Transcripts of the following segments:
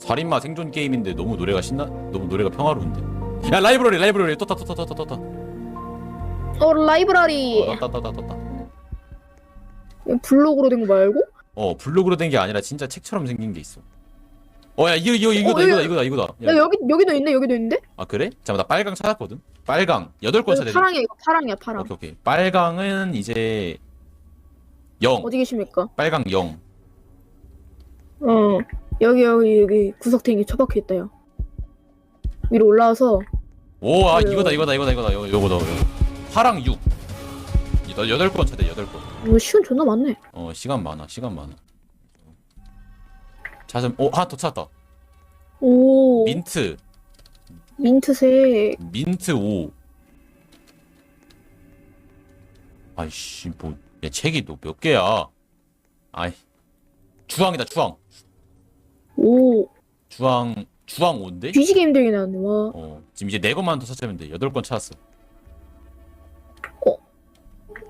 살인마 생존 게임인데 너무 노래가 신나 너무 노래가 평화로운데. 야 라이브러리 라이브러리. 떴다 떴다 떴다 떴다. 어 라이브러리. 어, 떴다 떴다 떴다 블록으로 된 거 말고? 어 블록으로 된 게 아니라 진짜 책처럼 생긴 게 있어. 어야 이거 이거 이거다 어, 이거다 야. 이거다 이거다. 야 야, 여기 여기도 있네 여기도 있는데? 아 그래? 잠깐 나 빨강 찾았거든. 빨강. 여덟 권 찾아야 돼. 파랑이야 이거 파랑이야 파랑. 오케이 오케이. 빨강은 이제 0 어디 계십니까? 빨강 0 어 여기 여기 여기 구석탱이 처박혀 있다요. 위로 올라와서 오 아 그래요. 이거다 이거다 이거다 이거다. 이거 요거다 요거. 파랑 6너 여덟 권 찾아 여덟 권. 이거 시간 존나 많네. 어 시간 많아 시간 많아. 오 하나 더 찾았다. 오. 민트. 민트색. 민트 5 아이씨 뭐 야, 책이 또몇 개야? 아이 주황이다 주황 오. 주황 주황 5인데? 뒤지게 힘들게 나왔네 와. 어 지금 이제 네 권만 더 찾으면 돼. 여덟 권 찾았어.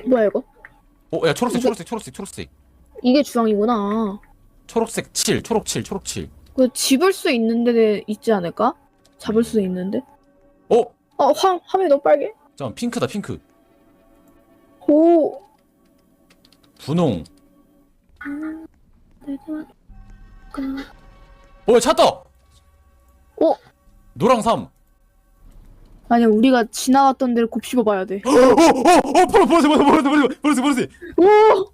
뭐야 이거? 어 야 초록색 이거- 초록색 초록색 초록색. 이게 주황이구나. 초록색 7 초록 7 초록 7 그 집을 수 있는데 있지 않을까? 잡을 수 있는데? 어? 어 화, 화면이 너무 빨개? 잠깐 핑크다 핑크. 오. 분홍 어야 찾다 어? 노랑 3 아니야 우리가 지나왔던 데를 곱씹어 봐야 돼 어, 어, 어, 어, 보라, 보라색, 보라색, 보라색, 보라색, 보라색. 오!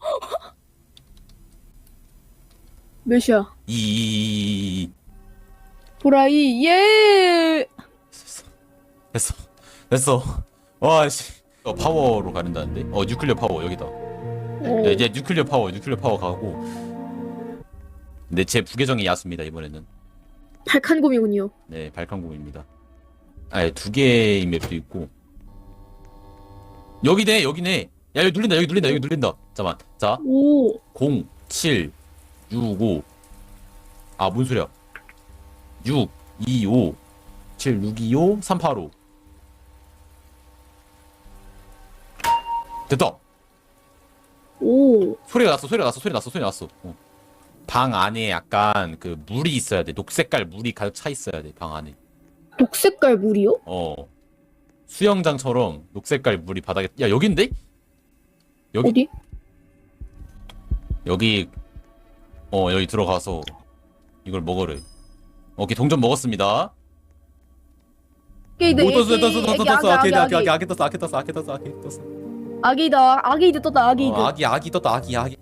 몇이야? 이, 보라이 예! 됐어, 됐어. 와, 씨. 어, 파워로 가른다는데? 어, 뉴클리어 파워 여기다. 어, 야, 이제 뉴클리어 파워, 뉴클리어 파워 가고. 근데 제 부계정이 야수입니다 이번에는. 발칸곰이군요. 네, 발칸공입니다. 아예 두 개의 맵도 있고. 여기네, 여기네. 야, 여기 눌린다, 여기 눌린다, 여기 눌린다. 잠만, 자, 오, 0, 7, 6, 5. 아, 뭔 소리야? 6, 2, 5, 7, 6, 2, 5, 3, 8, 5. 됐다! 오, 소리가 났어, 소리가 났어, 소리 났어, 소리 났어. 어. 방 안에 약간 그 물이 있어야 돼. 녹색깔 물이 가득 차 있어야 돼, 방 안에. 녹색깔 물이요? 어. 수영장처럼 녹색깔 물이 바닥에, 야, 여긴데? 여기, 어디? 여기 어 여기 들어가서 이걸 먹으래. 오케이 동전 먹었습니다. 게이드, 오 떴어 애기, 떴어 떴어 애기, 떴어 아기, 아기 아기 아기, 아기 아기 떴어 아기 떴어 아기 떴어 아기 떴어. 아기다, 아기드 떴다, 아기드. 어, 아기 아기 떴다 아기 아기.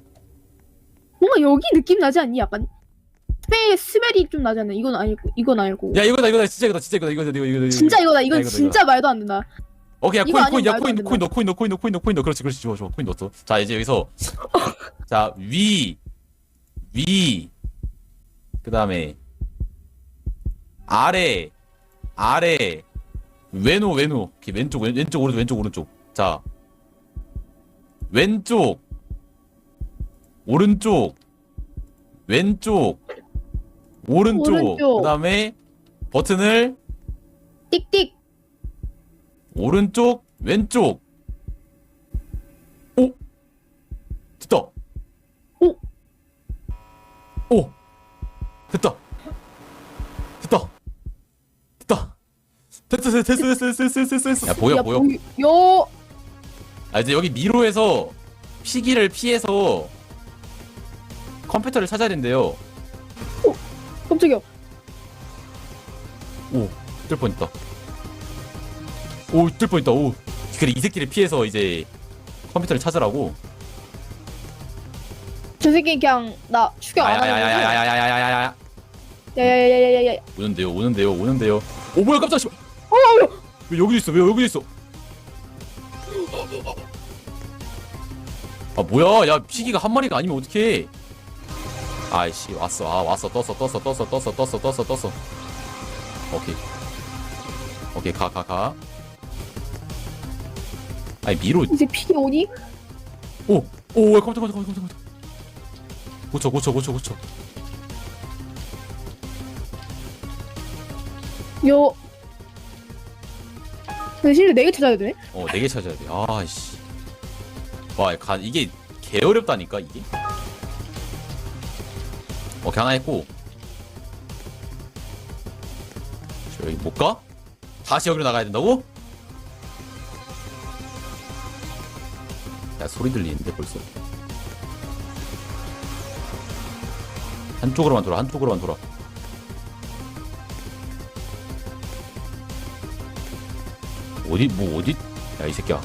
뭔가 여기 느낌 나지 않니? 약간 스페 스멜이 좀 나지 않나? 이건 아니고, 이건 아니고. 야 이거다 이거다 진짜 이거다 진짜 이거다 이거 이거 이거 이거. 진짜 이거다. 이건 야, 이거다, 진짜 말도 안 된다. 오케이 야 이거 코인 코인 야 아니면 코인 코인 안 넣어 코인 넣어 코인 넣어 코인 넣어 코인 넣어 그렇지 그렇지 좋아 좋아 코인 넣었어. 자 이제 여기서 자 위 위. 그다음에 아래 아래 왼오 왼오 이렇게 왼쪽 왼, 왼쪽 오른쪽 왼쪽 오른쪽 자 왼쪽 오른쪽 왼쪽 오른쪽, 오른쪽. 그다음에 버튼을 띡띡. 오른쪽 왼쪽. 오! 됐다. 오오! 오. 됐다. 됐다. 됐다. 됐어 됐어 됐어 됐어 됐어 됐어 됐어 야 보여 야, 보여. 요 아 이제 여기 미로에서 피기를 피해서 컴퓨터를 찾아야 된대요. 깜짝이야. 뜰 뻔했다. 오 뜰 뻔했다. 오. 그래 이 새끼를 피해서 이제 컴퓨터를 찾으라고? 저 새끼 그냥 나 추격 안 하는 거야. 야야야야야야야야야야야 야야야야야야. 오는데요 오는데요 오는데요. 오 뭐야 깜짝이야. 왜 여기도 있어? 왜 여기도 있어? 아 뭐야? 야 피기가 한 마리가 아니면 어떡해 아이씨 왔어 아 왔어 떴어 떴어 떴어 떴어 떴어 떴어 떴어 오케이 오케이 가 가가 아니 미로 이제 피기 오니? 오오 깜짝 깜짝 깜짝 깜짝 고쳐 고쳐 고쳐 고쳐 요. 근데 실제 네개 찾아야 되네? 어, 네 개 찾아야 돼. 아씨. 와, 가, 이게 개 어렵다니까, 이게. 어, 하나 했고. 여기 못 가? 다시 여기로 나가야 된다고? 야 소리 들리는데 벌써 한쪽으로만 돌아 한쪽으로만 돌아 어디 뭐 어디 야 이 새끼야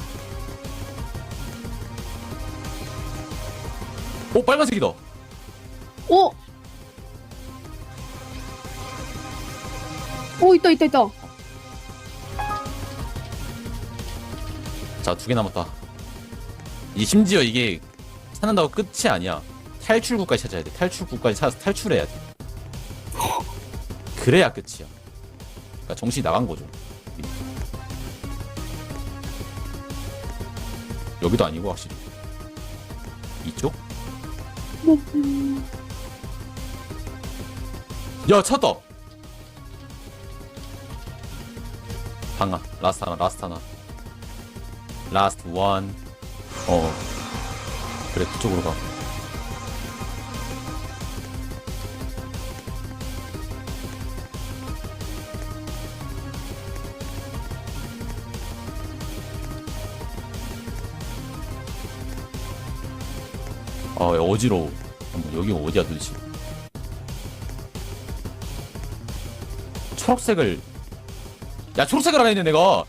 오 빨간색이다 오, 있다, 있다, 있다. 자 두 개 남았다. 이 심지어 이게 찾는다고 끝이 아니야. 탈출구까지 찾아야 돼. 탈출구까지 찾아서 탈출해야 돼. 그래야 끝이야. 그러니까 정신이 나간 거죠. 여기도 아니고 확실히. 이쪽? 야 찾다 방아 라스트 하나 라스트 하나 라스트 원. 어. 그래 그쪽으로 가. 아, 야, 어지러워. 여기 어디야 도대체? 초록색을 야 초록색을 안 했네 내가 와,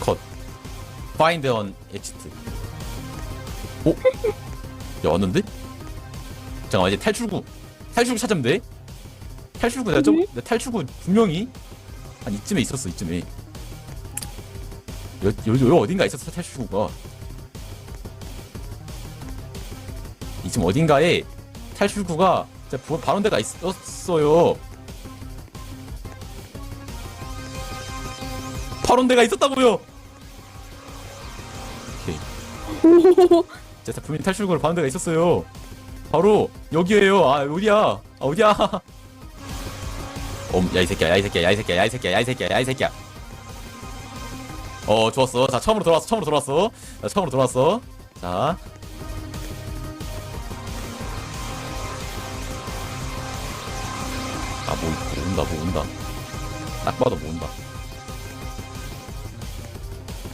컷. Find on exit. 오? 야, 왔는데? 잠깐만, 이제 탈출구. 탈출구 찾으면 돼? 탈출구, 내가 좀, 내 탈출구 분명히 한 이쯤에 있었어, 이쯤에. 여, 여, 여기 어딘가 있었어, 탈출구가. 이쯤 어딘가에 탈출구가 진짜 바로 데가 있었어요. 바로 데가 있었다고요! 오케이. 제가 분명히 탈출구를 받은 데가 있었어요. 바로 여기에요. 아 어디야? 아 어디야? 어, 야이 새끼야, 야이 새끼야, 야이 새끼야, 야이 새끼야, 야이 새끼야, 야이 새끼야. 어 좋았어. 자 처음으로 돌아왔어. 처음으로 돌아왔어. 자, 처음으로 돌아왔어. 자. 아, 뭐, 뭐 온다, 뭐 온다. 딱 봐도 뭐 온다.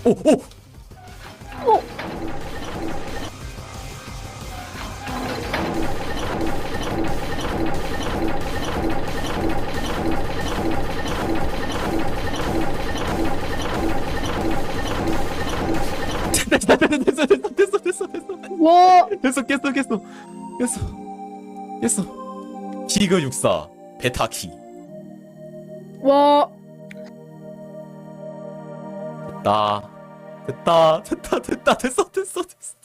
오, 오! 됐어, 됐어, 됐어, 됐어, 됐어, 됐어. 와, 됐어 깼어 깼어. 깼어. 깼어. 티그 64 베타키. 와. 됐다 됐다. 됐다 됐다. 됐어 됐어 됐어